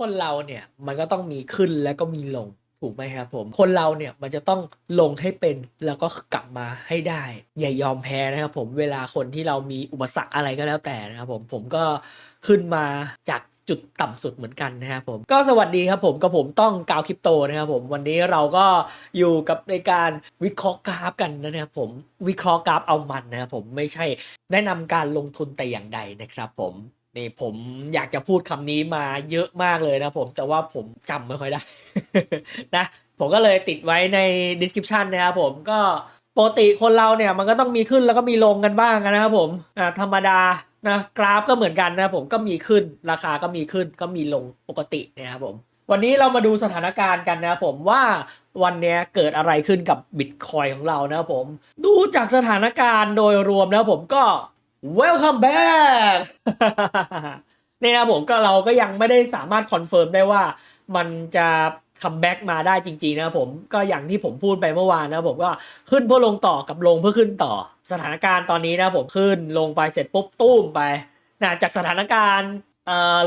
คนเราเนี่ยมันก็ต้องมีขึ้นแล้วก็มีลงถูกไหมครับผม คนเราเนี่ยมันจะต้องลงให้เป็นแล้วก็กลับมาให้ได้ อย่ายอมแพ้นะครับผมเวลาคนที่เรามีอุปสรรคอะไรก็แล้วแต่นะครับผมผมก็ขึ้นมาจากจุดต่ำสุดเหมือนกันนะครับผมก็สวัสดีครับผมกับผมต้องกาวคริปโตนะครับผมวันนี้เราก็อยู่กับในการวิเคราะห์กราฟกันนะครับผมวิเคราะห์กราฟเอามันนะครับผมไม่ใช่แนะนำการลงทุนแต่อย่างใดนะครับผม นี่ผมอยากจะพูดคำนี้มาเยอะมากเลยนะผมแต่ว่าผมจำไม่ค่อยได้นะผมก็เลยติดไว้ใน description นะครับผมก็ปกติคนเราเนี่ยมันก็ต้องมีขึ้นแล้วก็มีลงกันบ้างนะครับผมอ่าธรรมดานะกราฟก็เหมือนกันนะผมก็มีขึ้นราคาก็มีขึ้นก็มีลงปกตินะครับผมวันนี้เรามาดูสถานการณ์กันนะครับผมว่าวันนี้เกิดอะไรขึ้นกับบิตคอยของเรานะครับผม ดูจากสถานการณ์โดยรวมแล้วผมก็ welcome back นี่ยครับผมก็เราก็ยังไม่ได้สามารถคอนเฟิร์มได้ว่ามันจะคัมแบ็กมาได้จริงๆนะผมก็อย่างที่ผมพูดไปเมื่อวานนะผมก็ขึ้นเพื่อลงต่อกับลงเพื่อขึ้นต่อ สถานการณ์ตอนนี้นะผมขึ้นลงไปเสร็จปุ๊บตุ้มไปนะจากสถานการณ์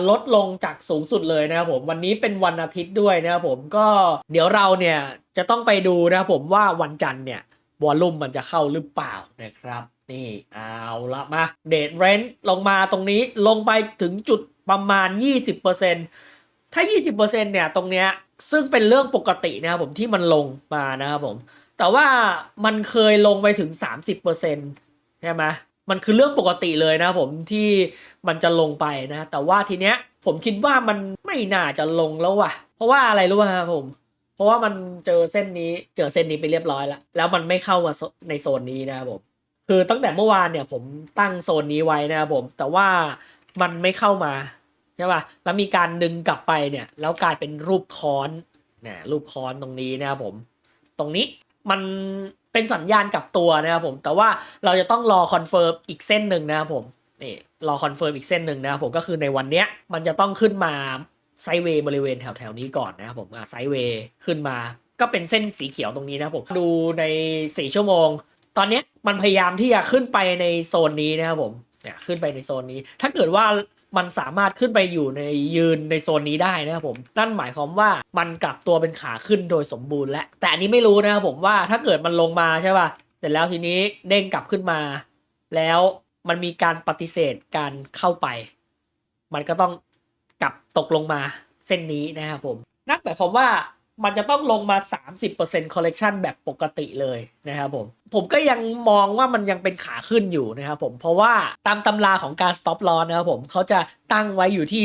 ลดลงจากสูงสุดเลยนะครับผมวันนี้เป็นวันอาทิตย์ด้วยนะครับผมก็เดี๋ยวเราเนี่ยจะต้องไปดูนะครับผมว่าวันจันทร์เนี่ยวอลลุ่มมันจะเข้าหรือเปล่านะครับ นี่เอาละมาเดทเรนต์ลงมาตรงนี้ลงไปถึงจุดประมาณ 20%ถ้า 20%เนี่ยตรงเนี้ยซึ่งเป็นเรื่องปกตินะครับผมที่มันลงมานะครับผม แต่ว่ามันเคยลงไปถึง 30%ใช่ไหมมันคือเรื่องปกติเลยนะผมที่มันจะลงไปนะ แต่ว่าทีเนี้ยผมคิดว่ามันไม่น่าจะลงแล้วว่ะ เพราะว่าอะไรรู้ป่ะครับผม เพราะว่ามันเจอเส้นนี้เจอเส้นนี้ไปเรียบร้อยแล้ว แล้วมันไม่เข้ามาในโซนนี้นะครับผม คือตั้งแต่เมื่อวานเนี่ยผมตั้งโซนนี้ไว้นะครับผม แต่ว่ามันไม่เข้ามาใช่ป่ะแล้วมีการดึงกลับไปเนี่ยแล้วกลายเป็นรูปค้อนเนี่ยรูปค้อนตรงนี้นะครับผม ตรงนี้มันเป็นสัญญาณกลับตัวนะครับผม แต่ว่าเราจะต้องรอคอนเฟิร์มอีกเส้นหนึ่งนะครับผมนี่รอคอนเฟิร์มอีกเส้นหนึ่งนะครับผมก็คือในวันเนี้ยมันจะต้องขึ้นมาไซเวย์บริเวณแถวๆนี้ก่อนนะครับผมอะไซเวย์ขึ้นมา ก็เป็นเส้นสีเขียวตรงนี้นะครับผมดูใน 4 ชั่วโมง ตอนเนี้ยมันพยายามที่จะขึ้นไปในโซนนี้นะครับผมเนี่ยขึ้นไปในโซนนี้ ถ้าเกิดว่ามันสามารถขึ้นไปอยู่ในยืนในโซนนี้ได้นะครับผมนั่นหมายความว่ามันกลับตัวเป็นขาขึ้นโดยสมบูรณ์แล้วแต่อันนี้ไม่รู้นะครับผมว่าถ้าเกิดมันลงมาใช่ป่ะเสร็จแล้วทีนี้เด้งกลับขึ้นมา แล้วมันมีการปฏิเสธการเข้าไป มันก็ต้องกลับตกลงมาเส้นนี้นะครับผมนั่นหมายความว่า มันจะต้องลงมา 30% collection แบบปกติเลยนะครับผม ผมก็ยังมองว่ามันยังเป็นขาขึ้นอยู่นะครับผม เพราะว่าตามตำราของการ stop loss นะครับผมเขาจะตั้งไว้อยู่ที่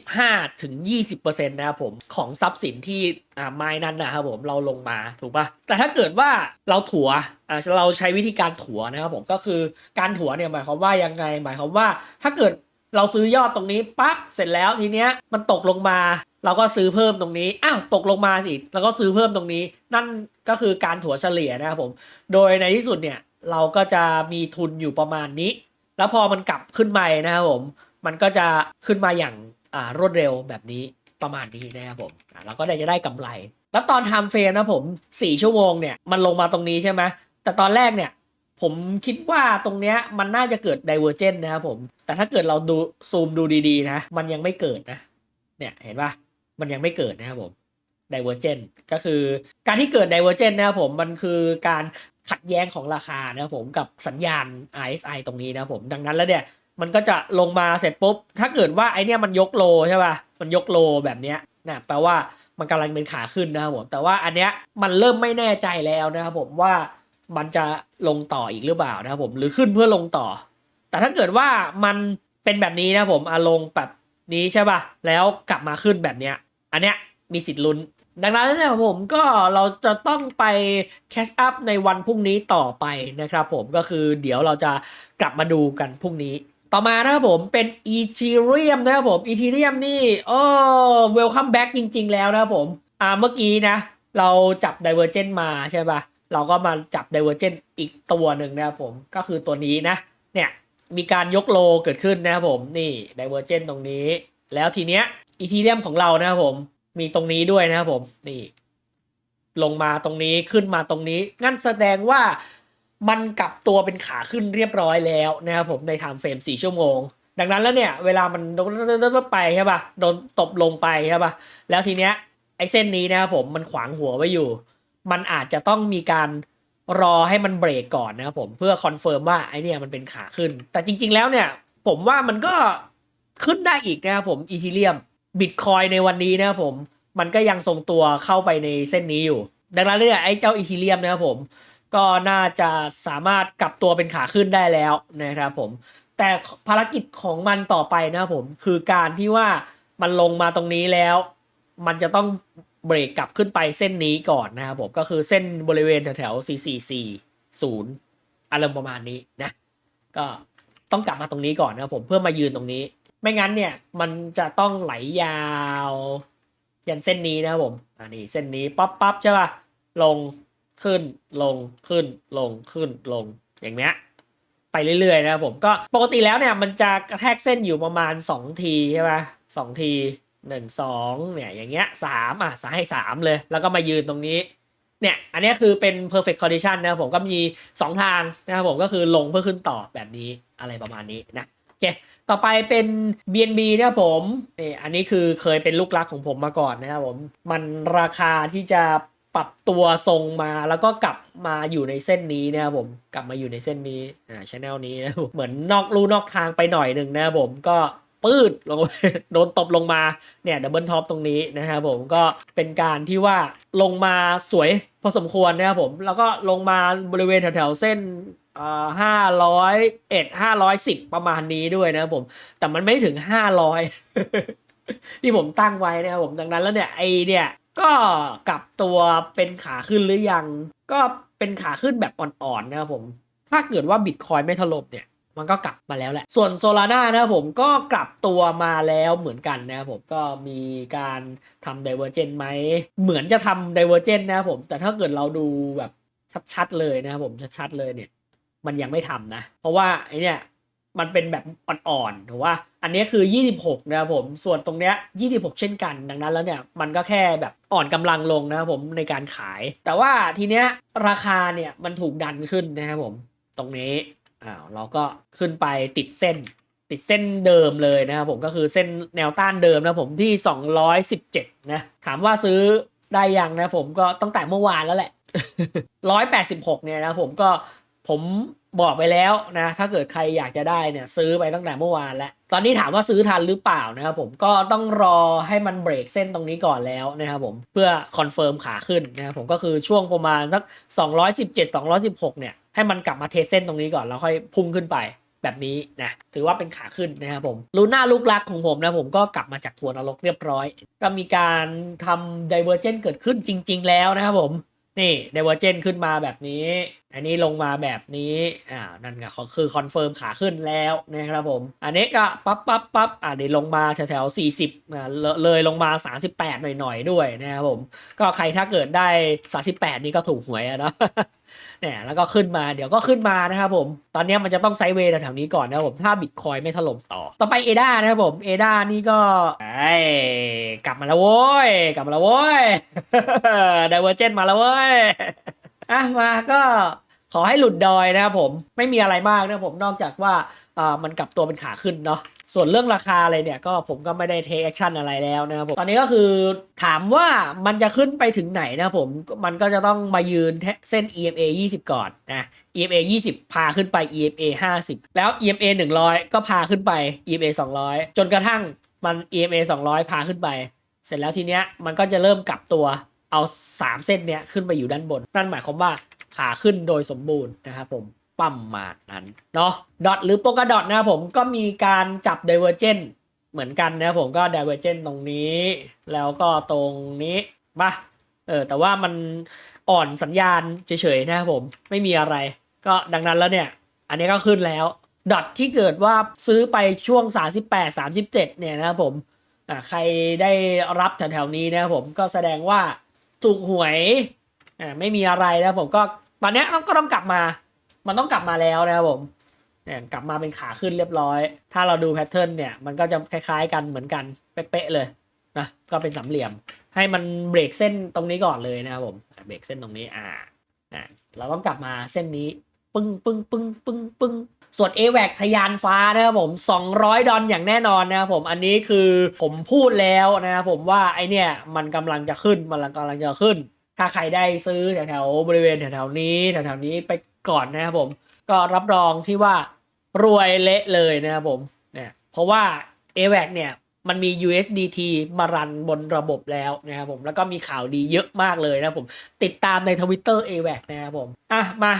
15ถึง20%นะครับผมของทรัพย์สินที่อ่าไม้นั้นนะครับผมเราลงมาถูกปะแต่ถ้าเกิดว่าเราถัวอ่าเราใช้วิธีการถัวนะครับผมก็คือการถัวเนี่ยหมายความว่ายังไง หมายความว่าถ้าเกิดเราซื้อยอดตรงนี้ปั๊บเสร็จแล้วทีเนี้ยมันตกลงมา เราก็ซื้อเพิ่มตรงนี้ อ้าวตกลงมาสิแล้วก็ซื้อเพิ่มตรงนี้ นั่นก็คือการถัวเฉลี่ยนะครับผม โดยในที่สุดเนี่ยเราก็จะมีทุนอยู่ประมาณนี้ แล้วพอมันกลับขึ้นมานะครับผม มันก็จะขึ้นมาอย่างอ่ารวดเร็วแบบนี้ประมาณนี้นะครับผมเราก็ได้จะได้กำไร แล้วตอนทม์เฟรมนะผม 4 ชั่วโมงเนี่ยมันลงมาตรงนี้ใช่ไหมแต่ตอนแรกเนี่ยผมคิดว่าตรงเนี้ยมันน่าจะเกิด divergent นะครับผม แต่ถ้าเกิดเราดูซูมดูดีๆนะ มันยังไม่เกิดนะ เนี่ยเห็นปะ มันยังไม่เกิดนะครับผม divergent ก็คือการที่เกิด divergent นนะครับผมมันคือการขัดแย้งของราคานะครับผมกับสัญญาณ RSI ตรงนี้นะครับผมดังนั้นแล้วเนี่ยมันก็จะลงมาเสร็จปุ๊บ ถ้าเกิดว่าไอเนี้ยมันยกโลใช่ป่ะมันยกโลแบบเนี้ยนะแปลว่ามันกำลังเป็นขาขึ้นนะครับผมแต่ว่าอันเนี้ยมันเริ่มไม่แน่ใจแล้วนะครับผมว่ามันจะลงต่ออีกหรือเปล่านะครับผมหรือขึ้นเพื่อลงต่อ แต่ถ้าเกิดว่ามันเป็นแบบนี้นะครับผมอาลงแบบนี้ใช่ป่ะแล้วกลับมาขึ้นแบบเนี้ย อันเนี้ยมีสิทธิ์ลุ้น ดังนั้นเนี่ยผมก็เราจะต้องไปแคชอัพในวันพรุ่งนี้ต่อไปนะครับผมก็คือเดี๋ยวเราจะกลับมาดูกันพรุ่งนี้ต่อมานะครับผมเป็นอีเทเรียมนะครับผมอีเทเรียมนี่โอ้เวลคัมแบ็กจริง ๆ แล้วนะครับผมอ่าเมื่อกี้นะ เราจับ Divergent มาใช่ป่ะเราก็มาจับ Divergent อีกตัวหนึ่งนะครับผมก็คือตัวนี้นะ เนี่ยมีการยกโลเกิดขึ้นนะครับผมนี่ Divergent ตรงนี้ แล้วทีเนี้ย อีเทเรียมของเรานะครับผม มีตรงนี้ด้วยนะครับผมนี่ ลงมาตรงนี้ขึ้นมาตรงนี้ งั้นแสดงว่ามันกลับตัวเป็นขาขึ้นเรียบร้อยแล้วนะครับผมในไทม์เฟรม4ชั่วโมง ดังนั้นแล้วเนี่ย เวลามันโดนไปใช่ป่ะโดนตบลงไปใช่ป่ะแล้วทีเนี้ยไอ้เส้นนี้นะครับผมมันขวางหัวไว้อยู่ มันอาจจะต้องมีการรอให้มันเบรกก่อนนะครับผมเพื่อคอนเฟิร์มว่าไอเนี่ยมันเป็นขาขึ้น แต่จริง ๆ แล้วเนี่ย ผมว่ามันก็ขึ้นได้อีกนะครับผมอีทีเรียม บิตคอยในวันนี้นะครับผมมันก็ยังทรงตัวเข้าไปในเส้นนี้อยู่ ดังนั้นเนี่ยไอ้เจ้าอีทีเรียมนะครับผมก็น่าจะสามารถกลับตัวเป็นขาขึ้นได้แล้วนะครับผมแต่ภารกิจของมันต่อไปนะครับผมคือการที่ว่ามันลงมาตรงนี้แล้ว มันจะต้องเบรกกลับขึ้นไปเส้นนี้ก่อนนะครับผมก็คือเส้นบริเวณแถวๆ4440อารมณ์ประมาณนี้นะก็ต้องกลับมาตรงนี้ก่อนนะครับผมเพื่อมายืนตรงนี้ ไม่งั้นเนี่ย มันจะต้องไหลยาว ยันเส้นนี้นะครับผมอันนี้เส้นนี้ปั๊บปั๊บใช่ป่ะลงขึ้นลงขึ้นลงขึ้นลงอย่างเนี้ยไปเรื่อยๆนะครับผมก็ปกติแล้วเนี่ยมันจะกระแทกเส้นอยู่ประมาณ 2 ทีใช่ไหมสองทีหนึ่งสองเนี่ยอย่างเงี้ยสามอะสาให้สามเลย แล้วก็มายืนตรงนี้เนี่ยอันนี้คือเป็น perfect condition นะครับผมก็มี 2 ทางนะครับผมก็คือลงเพื่อขึ้นต่อแบบนี้อะไรประมาณนี้นะโอเค ต่อไปเป็น BNB นะครับผมนี่อันนี้คือเคยเป็นลูกรักของผมมาก่อนนะครับผม มันราคาที่จะปรับตัวทรงมาแล้วก็กลับมาอยู่ในเส้นนี้นะครับผม กลับมาอยู่ในเส้นนี้ อ่าชแนลนี้นะครับผมเหมือนนอกลู่นอกทางไปหน่อยหนึ่งนะครับผมก็ปืดลงโดนตบลงมาเนี่ยดับเบิลท็อปตรงนี้นะครับผมก็เป็นการที่ว่าลงมาสวยพอสมควรนะครับผม แล้วก็ลงมาบริเวณแถวๆเส้น ห้าร้อยเอ็ดห้าร้อยสิบประมาณนี้ด้วยนะผม แต่มันไม่ถึงห้าร้อยที่ผมตั้งไว้นะครับผมดังนั้นแล้วเนี่ยไอเนี่ยก็กลับตัวเป็นขาขึ้นหรือยัง ก็เป็นขาขึ้นแบบอ่อนๆนะครับผม ถ้าเกิดว่าบิตคอยไม่ถล่มเนี่ยมันก็กลับมาแล้วแหละ ส่วนโซลาร่านะผมก็กลับตัวมาแล้วเหมือนกันนะครับผมก็มีการทำไดเวอร์เจนไหม เหมือนจะทำไดเวอร์เจนนะครับผม แต่ถ้าเกิดเราดูแบบชัดๆเลยนะครับผมชัดๆเลยเนี่ย มันยังไม่ทำนะ เพราะว่าไอเนี่ยมันเป็นแบบอ่อนๆถูกว่า อันนี้คือ 26 นะครับผม ส่วนตรงเนี้ย 26 เช่นกัน ดังนั้นแล้วเนี่ย มันก็แค่แบบอ่อนกำลังลงนะครับผมในการขาย แต่ว่าทีเนี้ยราคาเนี่ยมันถูกดันขึ้นนะครับผม ตรงนี้ อ้าวเราก็ขึ้นไปติดเส้น ติดเส้นเดิมเลยนะครับผมก็คือเส้นแนวต้านเดิมนะผมที่ 217 นะ ถามว่าซื้อได้ยังนะผมก็ตั้งแต่เมื่อวานแล้วแหละ 186 เนี่ยนะผมก็ ผมบอกไปแล้วนะ ถ้าเกิดใครอยากจะได้เนี่ยซื้อไปตั้งแต่เมื่อวานแล้ว ตอนนี้ถามว่าซื้อทันหรือเปล่านะครับผมก็ต้องรอให้มันเบรกเส้นตรงนี้ก่อนแล้วนะครับผมเพื่อคอนเฟิร์มขาขึ้นนะครับผมก็คือช่วงประมาณสัก 217 216 เนี่ย ให้มันกลับมาเทสเส้นตรงนี้ก่อนแล้วค่อยพุ่งขึ้นไปแบบนี้นะถือว่าเป็นขาขึ้นนะครับผมลูน่าลูกรักของผมนะผมก็กลับมาจากทัวร์นรกเรียบร้อย ก็มีการทำ divergent เกิดขึ้นจริง ๆ แล้วนะครับผม นี่ divergent ขึ้นมาแบบนี้ อันนี้ลงมาแบบนี้อ่านั่นก็คือคอนเฟิร์มขาขึ้นแล้วนะครับผม อันนี้ก็ปั๊บปั๊บปั๊บอ่าเดี๋ยวลงมาแถวๆ40อ่าเลเลยลงมา 38 หน่อยๆด้วยนะครับผม ก็ใครถ้าเกิดได้ 38 นี่ก็ถูกหวยอะเนาะเนี่ยแล้วก็ขึ้นมาเดี๋ยวก็ขึ้นมานะครับผม ตอนนี้มันจะต้องไซด์เวย์แถวๆนี้ก่อนนะครับผมถ้าบิตคอยไม่ถล่มต่อ ต่อไปเอดานะครับผมเอดานี่ก็ไอ้ยกลับมาแล้วโว้ย กลับมาแล้วโว้ยไดเวอร์เจนมาแล้วเว้ยอะมาก็ขอให้หลุดดอยนะครับผมไม่มีอะไรมากนะผมนอกจากว่าอ่ามันกลับตัวเป็นขาขึ้นเนาะ ส่วนเรื่องราคาอะไรเนี่ยก็ผมก็ไม่ได้เทคแอคชั่นอะไรแล้วนะครับผมตอนนี้ก็คือถามว่ามันจะขึ้นไปถึงไหนนะครับผมมันก็จะต้องมายืนเส้น EMA 20 ก่อนนะ EMA 20 พาขึ้นไป EMA 50 แล้ว EMA 100 ก็พาขึ้นไป EMA 200 จนกระทั่งมัน EMA 200 พาขึ้นไป เสร็จแล้วทีเนี้ยมันก็จะเริ่มกลับตัวเอา 3 เส้นเนี้ยขึ้นไปอยู่ด้านบน นั่นหมายความว่าขาขึ้นโดยสมบูรณ์นะครับผม ปั้มมาดนั้นเนาะดอทหรือโปกดอทนะผมก็มีการจับ Divergent เหมือนกันนะผมก็ Divergent ตรงนี้ แล้วก็ตรงนี้ปะเออแต่ว่ามันอ่อนสัญญาณเฉยๆนะครับผมไม่มีอะไร ก็ดังนั้นแล้วเนี่ย อันนี้ก็ขึ้นแล้วดอทที่เกิดว่าซื้อไปช่วง 38 37 เนี่ยนะครับผมอ่าใครได้รับแถวๆนี้นะผมก็แสดงว่าถูกหวยอ่าไม่มีอะไรนะผมก็ตอนนี้ต้องก็ต้องกลับมา มันต้องกลับมาแล้วนะครับผมเนี่ยกลับมาเป็นขาขึ้นเรียบร้อย ถ้าเราดูแพทเทิร์นเนี่ยมันก็จะคล้ายๆกันเหมือนกันเป๊ะๆเลยนะก็เป็นสามเหลี่ยม ให้มันเบรกเส้นตรงนี้ก่อนเลยนะครับผมเบรกเส้นตรงนี้อ่าอ่าเราต้องกลับมาเส้นนี้ปึ้งปึ้งปึ้งปึ้งปึ้งส่วน a w a c ทะยานฟ้านะครับผม 200 ดอลอย่างแน่นอนนะครับผม อันนี้คือผมพูดแล้วนะครับผมว่าไอเนี่ยมันกำลังจะขึ้น มันกำลังจะขึ้น ถ้าใครได้ซื้อแถวๆบริเวณแถวๆนี้แถวๆนี้ไป ก่อนนะครับผม ก็รับรองที่ว่ารวยเละเลยนะครับผมเนี่ยเพราะว่า a w a c เนี่ยมันมี USDT มารันบนระบบแล้วนะครับผมแล้วก็มีข่าวดีเยอะมากเลยนะครับผมติดตามในทวิตเตอร์ a w a c นะครับผมอะมา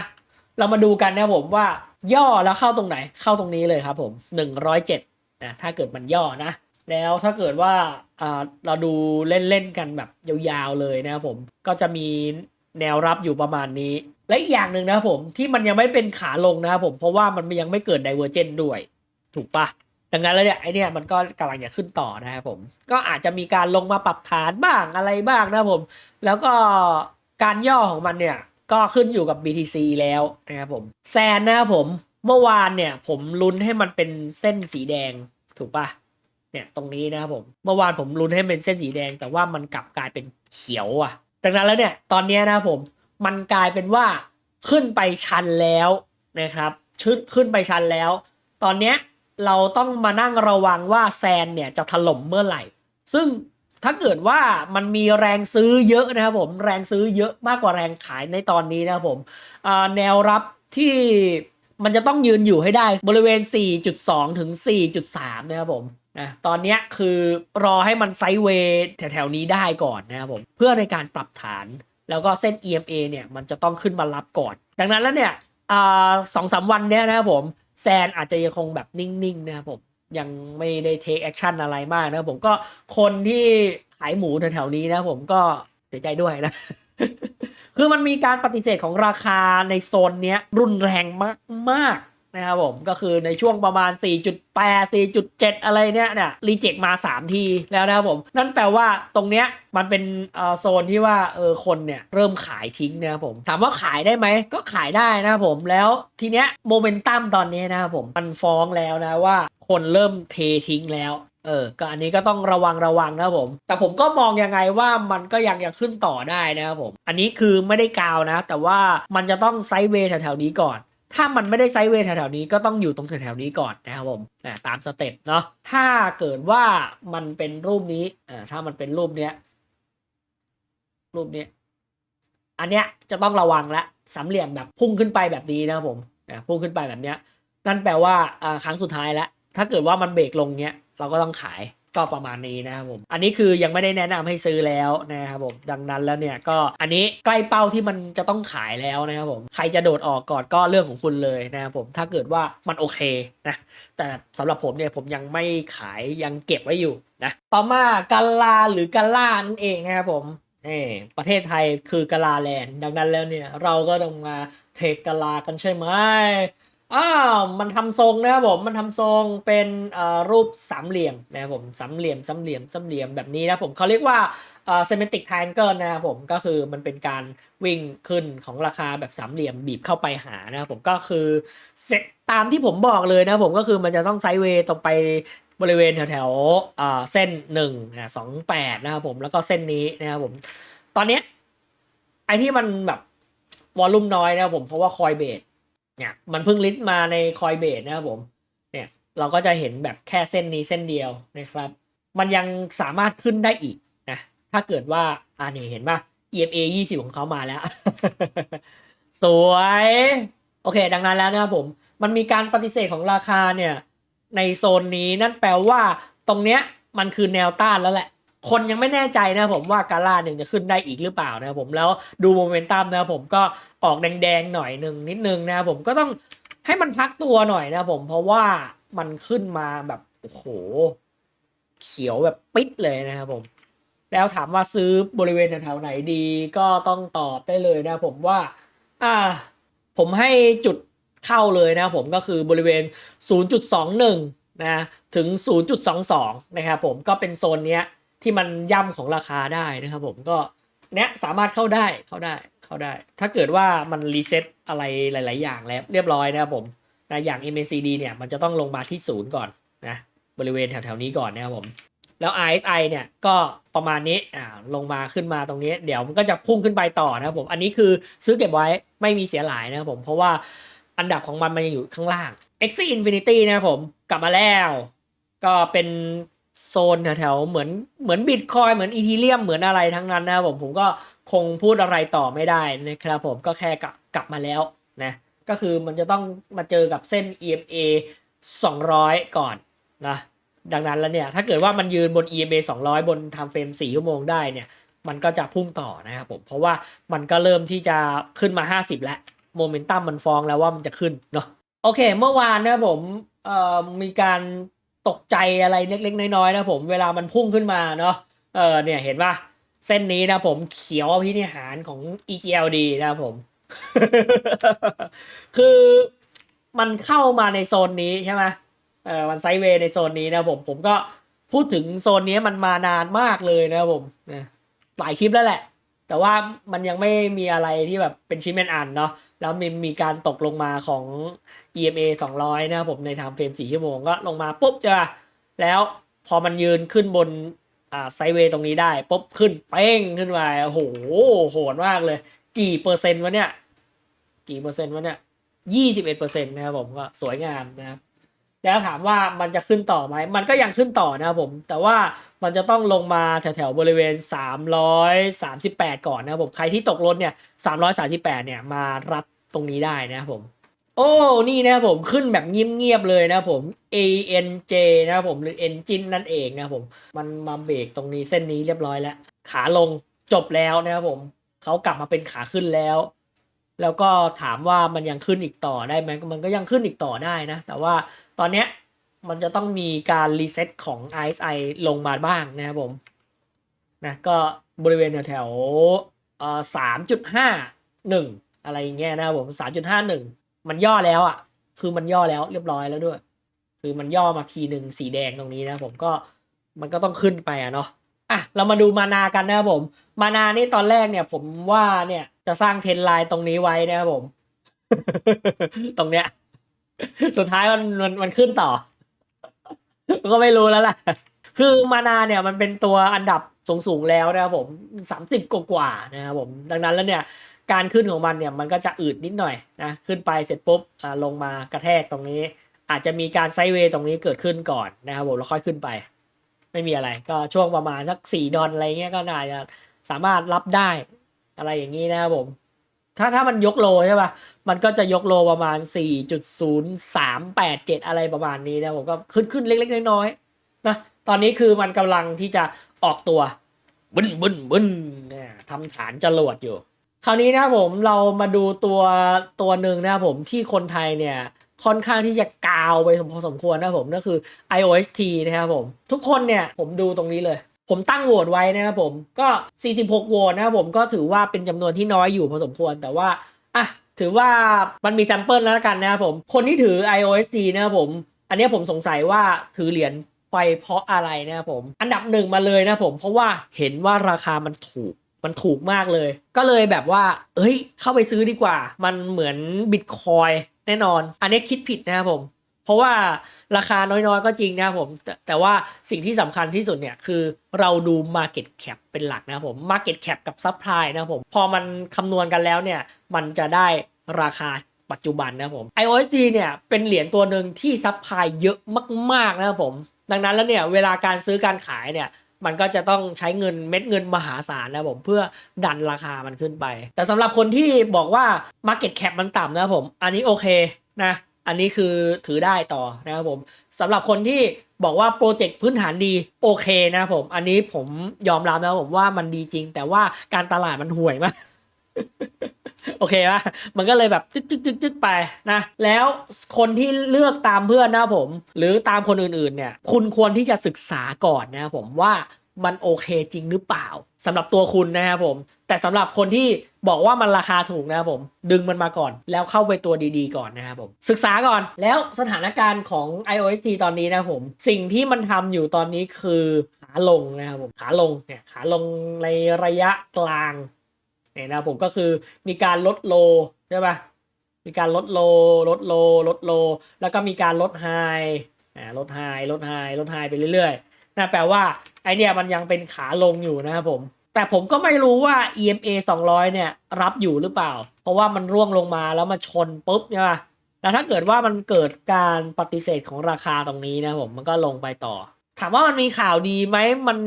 เรามาดูกันนะครับผมว่าย่อแล้วเข้าตรงไหนเข้าตรงนี้เลยครับผม 107นะถ้าเกิดมันย่อนะ แล้วถ้าเกิดว่าเราดูเล่นๆกันแบบยาวๆเลยนะครับผมก็จะมีแนวรับอยู่ประมาณนี้ และอีกอย่างหนึ่งนะครับผมที่มันยังไม่เป็นขาลงนะครับผมเพราะว่ามันยังไม่เกิดไดเวอร์เจนด้วย ถูกปะดังนั้นแล้วเนี่ยไอเนี่ยมันก็กำลังจะขึ้นต่อนะครับผมก็อาจจะมีการลงมาปรับฐานบ้างอะไรบ้างนะครับผม แล้วก็การย่อของมันเนี่ยก็ขึ้นอยู่กับ BTC แล้วนะครับผมแซนนะครับผมเมื่อวานเนี่ยผมลุ้นให้มันเป็นเส้นสีแดงถูกปะเนี่ยตรงนี้นะครับผมเมื่อวานผมลุ้นให้เป็นเส้นสีแดง แต่ว่ามันกลับกลายเป็นเขียวอะดังนั้นแล้วเนี่ยตอนนี้นะครับผม มันกลายเป็นว่าขึ้นไปชันแล้วนะครับขึ้นขึ้นไปชันแล้ว ตอนเนี้ยเราต้องมานั่งระวังว่าแซนเนี่ยจะถล่มเมื่อไหร่ ซึ่งถ้าเกิดว่ามันมีแรงซื้อเยอะนะครับผมแรงซื้อเยอะมากกว่าแรงขายในตอนนี้นะครับผมแนวรับที่มันจะต้องยืนอยู่ให้ได้บริเวณ 4.2 ถึง 4.3 นะครับผมนะตอนนี้คือรอให้มันไซด์เวย์แถวๆนี้ได้ก่อนนะครับผม เพื่อในการปรับฐาน แล้วก็เส้น EMA เนี่ยมันจะต้องขึ้นมารับก่อน ดังนั้นแล้วเนี่ยสองสามวันเนี้ยนะครับผมแซนอาจจะยังคงแบบนิ่งๆนะครับผมยังไม่ได้เทคแอคชั่นอะไรมากนะครับผมก็คนที่ขายหมูแถวๆนี้นะผมก็เสียใจด้วยนะ คือมันมีการปฏิเสธของราคาในโซนเนี้ยรุนแรงมากๆ นะครับผมก็คือในช่วงประมาณ 4.8 4.7 อะไรเนี้ยเนี่ยรีเจ็คมา 3 ทีแล้วนะครับผม นั่นแปลว่าตรงเนี้ยมันเป็นเอ่อโซนที่ว่าเออคนเนี่ยเริ่มขายทิ้งนะครับผม ถามว่าขายได้ไหมก็ขายได้นะครับผมแล้วทีเนี้ยโมเมนตัมตอนนี้นะครับผมมันฟ้องแล้วนะว่าคนเริ่มเททิ้งแล้วเออ ก็อันนี้ก็ต้องระวังระวังนะครับผม แต่ผมก็มองยังไงว่ามันก็ยังยังขึ้นต่อได้นะครับผม อันนี้คือไม่ได้กาวนะ แต่ว่ามันจะต้องไซด์เวย์แถวๆนี้ก่อน ถ้ามันไม่ได้ไซด์เวย์แถวๆนี้ก็ต้องอยู่ตรงแถวๆนี้ก่อนนะครับผมอ่าตามสเต็ปเนาะถ้าเกิดว่ามันเป็นรูปนี้อ่าถ้ามันเป็นรูปเนี้ยรูปเนี้ยอันเนี้ยจะต้องระวังละสามเหลี่ยมแบบพุ่งขึ้นไปแบบนี้นะครับผมอ่าพุ่งขึ้นไปแบบเนี้ยนั่นแปลว่าอ่าครั้งสุดท้ายแล้วถ้าเกิดว่ามันเบรกลงเนี้ยเราก็ต้องขาย ก็ประมาณนี้นะครับผม อันนี้คือยังไม่ได้แนะนำให้ซื้อแล้วนะครับผม ดังนั้นแล้วเนี่ยก็อันนี้ใกล้เป้าที่มันจะต้องขายแล้วนะครับผม ใครจะโดดออกก่อนก็เรื่องของคุณเลยนะครับผม ถ้าเกิดว่ามันโอเคนะ แต่สำหรับผมเนี่ยผมยังไม่ขายยังเก็บไว้อยู่นะ ต่อมากาลาหรือกาล่านั่นเองนะครับผมเออประเทศไทยคือกาลาแลนด์ดังนั้นแล้วเนี่ย เราก็ต้องมาเทรดกาลากันใช่ไหม อ้าวมันทำทรงนะครับผมมันทำทรงเป็นรูปสามเหลี่ยมนะครับผมสามเหลี่ยมสามเหลี่ยมสามเหลี่ยมแบบนี้นะผมเขาเรียกว่าเอ่อ semantic triangle นะครับผมก็คือมันเป็นการวิ่งขึ้นของราคาแบบสามเหลี่ยมบีบเข้าไปหานะครับผมก็คือเสร็จตามที่ผมบอกเลยนะครับผมก็คือมันจะต้องไซด์เวย์ตรงไปบริเวณแถวๆอ่าเส้นหนึ่งอ่าสองแปดนะครับผมแล้วก็เส้นนี้นะครับผมตอนเนี้ยไอที่มันแบบวอลลุ่มน้อยนะครับผมเพราะว่าคอยเบส เนี่ยมันเพิ่งลิสต์มาในคอยเบสนะครับผม เนี่ยเราก็จะเห็นแบบแค่เส้นนี้เส้นเดียวนะครับ มันยังสามารถขึ้นได้อีกนะ ถ้าเกิดว่าอ่านี่เห็นป่ะ EMA 20 ของเขามาแล้ว สวย โอเค ดังนั้นแล้วนะครับผม มันมีการปฏิเสธของราคาเนี่ย ในโซนนี้นั่นแปลว่าตรงเนี้ยมันคือแนวต้านแล้วแหละ คนยังไม่แน่ใจนะผมว่ากาล่าหนึ่งจะขึ้นได้อีกหรือเปล่านะผมแล้วดูโมเมนตัมนะผมก็ออกแดงๆหน่อยหนึ่งนิดนึงนะผมก็ต้องให้มันพักตัวหน่อยนะผมเพราะว่ามันขึ้นมาแบบโอ้โหเขียวแบบปิดเลยนะครับผมแล้วถามว่าซื้อบริเวณแถวไหนดีก็ต้องตอบได้เลยนะผมว่า อ่า ผมให้จุดเข้าเลยนะผมก็คือบริเวณ 0.21 นะ ถึง 0.22 นะครับผมก็เป็นโซนเนี้ย ที่มันย่ำของราคาได้นะครับผมก็เนี้ยสามารถเข้าได้เข้าได้เข้าได้ ถ้าเกิดว่ามันรีเซ็ตอะไรหลาย ๆ อย่างแล้วเรียบร้อยนะครับผมนะอย่าง MACD เนี่ยมันจะต้องลงมาที่ศูนย์ก่อนนะบริเวณแถว ๆ นี้ก่อนนะครับผมแล้ว RSI เนี่ยก็ประมาณนี้อ่าลงมาขึ้นมาตรงนี้ เดี๋ยวมันก็จะพุ่งขึ้นไปต่อนะครับผมอันนี้คือซื้อเก็บไว้ไม่มีเสียหลายนะครับผมเพราะว่าอันดับของมันมันยังอยู่ข้างล่าง x Infinity นะครับผมกลับมาแล้ว ก็เป็น โซนแถวๆเหมือนเหมือนบิตคอยเหมือนอีทีเรียมเหมือนอะไรทั้งนั้นนะครับผมผมก็คงพูดอะไรต่อไม่ได้นะครับผมก็แค่กลับกลับมาแล้วนะก็คือมันจะต้องมาเจอกับเส้น EMA 200 ก่อนนะดังนั้นแล้วเนี่ยถ้าเกิดว่ามันยืนบน EMA 200 บน time frame 4ชั่วโมงได้เนี่ยมันก็จะพุ่งต่อนะครับผมเพราะว่ามันก็เริ่มที่จะขึ้นมา 50 แล้วโมเมนตัมมันฟ้องแล้วว่ามันจะขึ้นเนาะโอเค เมื่อวานนะผมเอ่อมีการ ตกใจอะไรเล็กๆ น้อยๆนะผมเวลามันพุ่งขึ้นมาเนาะเออเนี่ยเห็นป่ะเส้นนี้นะผมเขียวพินิหารของ EGLD นะผม คือมันเข้ามาในโซนนี้ใช่ไหมเออมันไซเวย์ในโซนนี้นะผมผมก็พูดถึงโซนนี้มันมานานมากเลยนะผมหลายคลิปแล้วแหละ แต่ว่ามันยังไม่มีอะไรที่แบบเป็นชิ้นเป็นอันเนาะ แล้วมีมีการตกลงมาของ EMA 200 นะครับผมในไทม์เฟรม4ชั่วโมงก็ลงมาปุ๊บใช่ปะแล้วพอมันยืนขึ้นบนอ่าไซเวย์ตรงนี้ได้ปุ๊บขึ้นเป้งขึ้นมาโอ้โหโหดมากเลย กี่เปอร์เซ็นต์วะเนี่ย กี่เปอร์เซ็นต์วะเนี่ยยี่สิบเอ็ดเปอร์เซ็นต์นะครับผมก็สวยงามนะครับ แล้วถามว่ามันจะขึ้นต่อไหม มันก็ยังขึ้นต่อนะครับผม แต่ว่ามันจะต้องลงมาแถวๆบริเวณ 338 ก่อนนะครับผม ใครที่ตกรถเนี่ย 338 เนี่ยมารับตรงนี้ได้นะครับผม โอ้ นี่นะครับผม ขึ้นแบบเงียบๆเลยนะครับผม ANJ นะครับผม หรือ Engine นั่นเองนะครับผม มันมาเบรกตรงนี้เส้นนี้เรียบร้อยแล้ว ขาลงจบแล้วนะครับผม เขากลับมาเป็นขาขึ้นแล้วแล้วก็ถามว่ามันยังขึ้นอีกต่อได้ไหมมันก็ยังขึ้นอีกต่อได้นะ แต่ว่า ตอนเนี้ยมันจะต้องมีการรีเซ็ตของ RSI ลงมาบ้างนะครับผมนะก็บริเวณแถวๆเอ่อสามจุดห้าหนึ่งอะไรอย่างเงี้ยนะครับผมสามจุดห้าหนึ่งมันย่อแล้วอะ คือมันย่อแล้วเรียบร้อยแล้วด้วย คือมันย่อมาทีหนึ่งสีแดงตรงนี้นะผมก็มันก็ต้องขึ้นไปอะเนาะอะเรามาดูมานากันนะครับผม มานานี่ตอนแรกเนี่ย ผมว่าเนี่ยจะสร้างเทรนไลน์ตรงนี้ไว้นะครับผม ตรงเนี้ย สุดท้ายมันมันมันขึ้นต่อ ก็ไม่รู้แล้วล่ะ คือมานาเนี่ยมันเป็นตัวอันดับสูงสูงๆแล้วนะครับผมสามสิบกว่าๆนะครับผม ดังนั้นแล้วเนี่ย การขึ้นของมันเนี่ยมันก็จะอืดนิดหน่อยนะขึ้นไปเสร็จปุ๊บอ่าลงมากระแทกตรงนี้ อาจจะมีการไซเวย์ตรงนี้เกิดขึ้นก่อนนะครับผมแล้วค่อยขึ้นไป ไม่มีอะไร ก็ช่วงประมาณสักสี่ดอลอะไรเงี้ยก็น่าจะสามารถรับได้อะไรอย่างนี้นะครับผม ถ้าถ้ามันยกโลใช่ป่ะ มันก็จะยกโลประมาณ 4.0387 อะไรประมาณนี้นะผมก็ขึ้นขึ้นเล็ก ๆ น้อยๆนะตอนนี้คือมันกำลังที่จะออกตัวบึ้นบึ้นบึ้นทำฐานจรวดอยู่ คราวนี้นะผมเรามาดูตัวตัวหนึ่งนะผมที่คนไทยเนี่ยค่อนข้างที่จะกาวไปพอสมควรนะผมนั่นคือ iOST นะครับผม ทุกคนเนี่ยผมดูตรงนี้เลย ผมตั้งโหวตไว้นะครับผมก็ 46โหวตนะครับผมก็ถือว่าเป็นจำนวนที่น้อยอยู่พอสมควรแต่ว่าอะ ถือว่ามันมีแซมเปิลแล้วกันนะครับผม คนที่ถือ iOST นะครับผม อันนี้ผมสงสัยว่าถือเหรียญไปเพราะอะไรนะครับผม อันดับหนึ่งมาเลยนะครับผม เพราะว่าเห็นว่าราคามันถูกมันถูกมากเลย ก็เลยแบบว่า เอ้ย เข้าไปซื้อดีกว่า มันเหมือนบิตคอยแน่นอน อันนี้คิดผิดนะครับผม เพราะว่าราคาน้อยๆ ก็จริงนะครับผมแต่แต่ว่าสิ่งที่สำคัญที่สุดเนี่ยคือเราดู Market Cap เป็นหลักนะครับผม Market Cap กับ Supply นะครับผมพอมันคำนวณกันแล้วเนี่ยมันจะได้ราคาปัจจุบันนะครับผม iOSD เนี่ยเป็นเหรียญตัวหนึ่งที่ Supply เยอะมากๆนะครับผม ดังนั้นแล้วเนี่ยเวลาการซื้อการขายเนี่ยมันก็จะต้องใช้เงินเม็ดเงินมหาศาลนะผมเพื่อดันราคามันขึ้นไป แต่สำหรับคนที่บอกว่า Market Cap มันต่ำนะผม อันนี้โอเคนะ อันนี้คือถือได้ต่อนะครับผมสำหรับคนที่บอกว่าโปรเจกต์พื้นฐานดีโอเคนะครับผม อันนี้ผมยอมรับนะผมว่ามันดีจริง แต่ว่าการตลาดมันห่วยมากโอเคปะมันก็เลยแบบจึ๊กจึ๊กจึ๊กจึ๊กไปนะ แล้วคนที่เลือกตามเพื่อนนะผม หรือตามคนอื่นๆเนี่ย คุณควรที่จะศึกษาก่อนนะผมว่า มันโอเคจริงหรือเปล่าสำหรับตัวคุณนะครับผม แต่สำหรับคนที่บอกว่ามันราคาถูกนะครับผม ดึงมันมาก่อน แล้วเข้าไปตัวดีๆก่อนนะครับผม ศึกษาก่อนแล้วสถานการณ์ของ iOS ตอนนี้นะผม สิ่งที่มันทำอยู่ตอนนี้คือขาลงนะครับผมขาลงเนี่ยขาลงในระยะกลางเนี่ยนะครับผมก็คือมีการลดโลใช่ปะมีการลดโลลดโลลดโล แล้วก็มีการลดไฮอ่าลดไฮลดไฮลดไฮไปเรื่อยๆ นั่นแปลว่าไอเนี่ยมันยังเป็นขาลงอยู่นะครับผม แต่ผมก็ไม่รู้ว่า EMA 200 เนี่ยรับอยู่หรือเปล่า เพราะว่ามันร่วงลงมาแล้วมาชนปุ๊บใช่ปะแล้วถ้าเกิดว่ามันเกิดการปฏิเสธของราคาตรงนี้นะผมมันก็ลงไปต่อ ถามว่ามันมีข่าวดีไหมมัน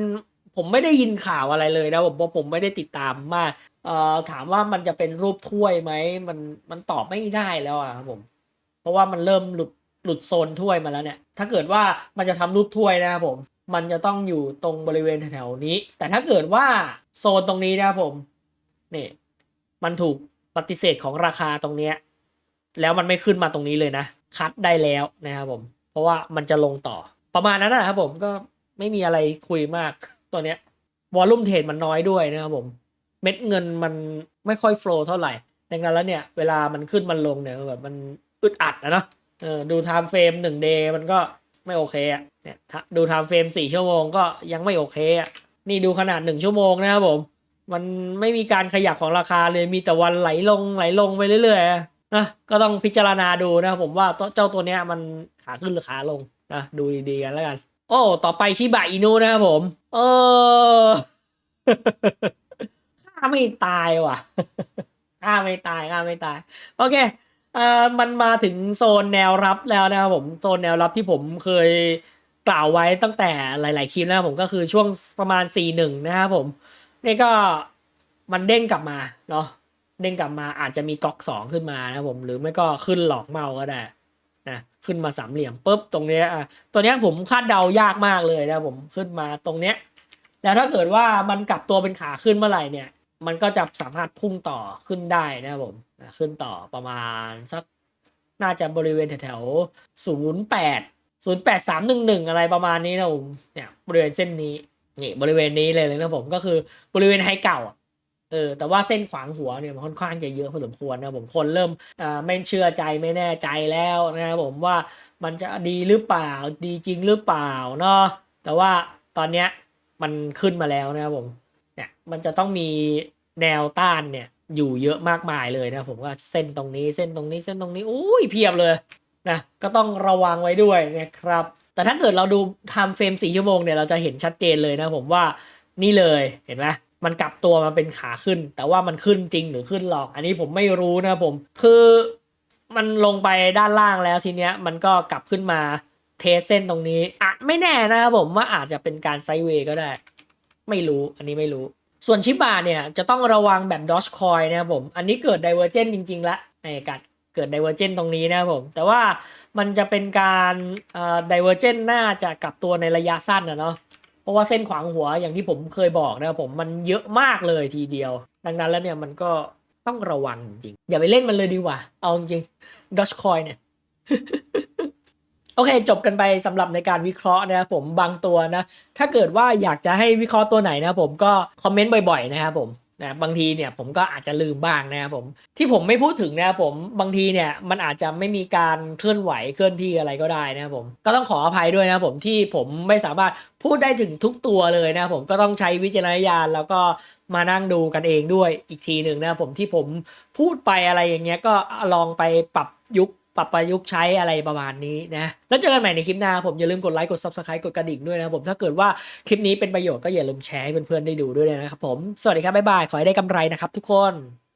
ผมไม่ได้ยินข่าวอะไรเลยนะผมเพราะผมไม่ได้ติดตามมากเอ่อถามว่ามันจะเป็นรูปถ้วยไหมมันมันตอบไม่ได้แล้วอะครับผม เพราะว่ามันเริ่มหลุดหลุดโซนถ้วยมาแล้วเนี่ย ถ้าเกิดว่ามันจะทำรูปถ้วยนะครับผม มันจะต้องอยู่ตรงบริเวณแถวๆนี้ แต่ถ้าเกิดว่าโซนตรงนี้นะครับผมนี่มันถูกปฏิเสธของราคาตรงเนี้ยแล้วมันไม่ขึ้นมาตรงนี้เลยนะ คัดได้แล้วนะครับผม เพราะว่ามันจะลงต่อ ประมาณนั้นนะครับผมก็ไม่มีอะไรคุยมากตัวเนี้ยวอลลุ่มเทรดมันน้อยด้วยนะครับผม เม็ดเงินมันไม่ค่อยโฟลว์เท่าไหร่ดังนั้นแล้วเนี่ยเวลามันขึ้นมันลงเนี่ยแบบมันอึดอัดนะเนาะเออดูไทม์เฟรมหนึ่งเดย์มันก็ ไม่โอเคอะเนี่ยดูไทม์เฟรมสี่ชั่วโมงก็ยังไม่โอเคอะนี่ดูขนาดหนึ่งชั่วโมงนะครับผม มันไม่มีการขยับของราคาเลยมีแต่วันไหลลงไหลลงไปเรื่อยๆนะก็ต้องพิจารณาดูนะครับผมว่าเจ้าตัวเนี้ยมันขาขึ้นหรือขาลงนะดูดีๆกันแล้วกัน โอ้ต่อไปชิบะอินุนะครับผม เออฆ่าไม่ตายว่ะฆ่าไม่ตายฆ่าไม่ตาย โอเค อ่อมันมาถึงโซนแนวรับแล้วนะครับผมโซนแนวรับที่ผมเคยกล่าวไว้ตั้งแต่หลาย ๆ คลิปนะครับผมก็คือช่วงประมาณ 4-1 นะครับผม นี่ก็มันเด้งกลับมาเนาะเด้งกลับมาอาจจะมีก๊อกสองขึ้นมานะครับผมหรือไม่ก็ขึ้นหลอกเมาก็ได้นะขึ้นมาสามเหลี่ยมปุ๊บตรงเนี้ยอะตัวเนี้ยผมคาดเดายากมากเลยนะผมขึ้นมาตรงเนี้ยแล้วถ้าเกิดว่ามันกลับตัวเป็นขาขึ้นเมื่อไหร่เนี่ย มันก็จะสามารถพุ่งต่อขึ้นได้นะครับผมขึ้นต่อประมาณสักน่าจะบริเวณแถวๆศูนย์แปดศูนย์แปดสามหนึ่งหนึ่งอะไรประมาณนี้นะผมเนี่ยบริเวณเส้นนี้นี่บริเวณนี้เลยเลยนะผมก็คือบริเวณไฮเก่าเออแต่ว่าเส้นขวางหัวเนี่ยมันค่อนข้างจะเยอะพอสมควรนะผมคนเริ่มอ่าไม่เชื่อใจไม่แน่ใจแล้วนะครับผมว่ามันจะดีหรือเปล่าดีจริงหรือเปล่าเนาะแต่ว่าตอนเนี้ยมันขึ้นมาแล้วนะครับผม เนี่ยมันจะต้องมีแนวต้านเนี่ยอยู่เยอะมากมายเลยนะผมว่าเส้นตรงนี้เส้นตรงนี้เส้นตรงนี้อุ้ยเพียบเลยนะก็ต้องระวังไว้ด้วยนะครับ แต่ถ้าเกิดเราดูไทม์เฟรมสี่ชั่วโมงเนี่ยเราจะเห็นชัดเจนเลยนะผมว่านี่เลยเห็นไหมมันกลับตัวมาเป็นขาขึ้น แต่ว่ามันขึ้นจริงหรือขึ้นหลอก อันนี้ผมไม่รู้นะผม คือมันลงไปด้านล่างแล้วทีเนี้ยมันก็กลับขึ้นมาเทสเส้นตรงนี้อาจไม่แน่นะครับผมว่าอาจจะเป็นการไซเวย์ก็ได้ ไม่รู้อันนี้ไม่รู้ ส่วนชิบะเนี่ยจะต้องระวังแบบดอชคอยนะครับผม อันนี้เกิด i ด v e r g e n จนจริงๆละไอ้กัดเกิด i ด v e r g e n ตรงนี้นะครับผม แต่ว่ามันจะเป็นการเอ่อ divergent น่าจะกลับตัวในระยะสั้นนะเนาะเพราะว่าเส้นขวางหัวอย่างที่ผมเคยบอกนะครับผมมันเยอะมากเลยทีเดียว ดังนั้นแล้วเนี่ยมันก็ต้องระวังจริงอย่าไปเล่นมันเลยดีกว่า เอาจริงดอชคอยเนี่ย อเคจบกันไปสำหรับในการวิเคราะห์นะครับผมบางตัวนะ ถ้าเกิดว่าอยากจะให้วิเคราะห์ตัวไหนนะครับผมก็คอมเมนต์บ่อยๆนะครับผมนะบางทีเนี่ยผมก็อาจจะลืมบ้างนะครับผมที่ผมไม่พูดถึงนะครับผมบางทีเนี่ยมันอาจจะไม่มีการเคลื่อนไหวเคลื่อนที่อะไรก็ได้นะครับผมก็ต้องขออภัยด้วยนะครับผมที่ผมไม่สามารถพูดได้ถึงทุกตัวเลยนะครับผมก็ต้องใช้วิจารณญาณแล้วก็มานั่งดูกันเองด้วยอีกทีหนึ่งนะครับผมที่ผมพูดไปอะไรอย่างเงี้ยก็ลองไปปรับยุค ปรับประยุกต์ใช้อะไรประมาณนี้นะแล้วเจอกันใหม่ในคลิปหน้าผมอย่าลืมกดไลค์กด subscribe กดกระดิ่งด้วยนะผมถ้าเกิดว่าคลิปนี้เป็นประโยชน์ก็อย่าลืมแชร์ให้เพื่อนๆได้ดูด้วยนะครับผมสวัสดีครับบ๊ายบายขอให้ได้กำไรนะครับทุกคน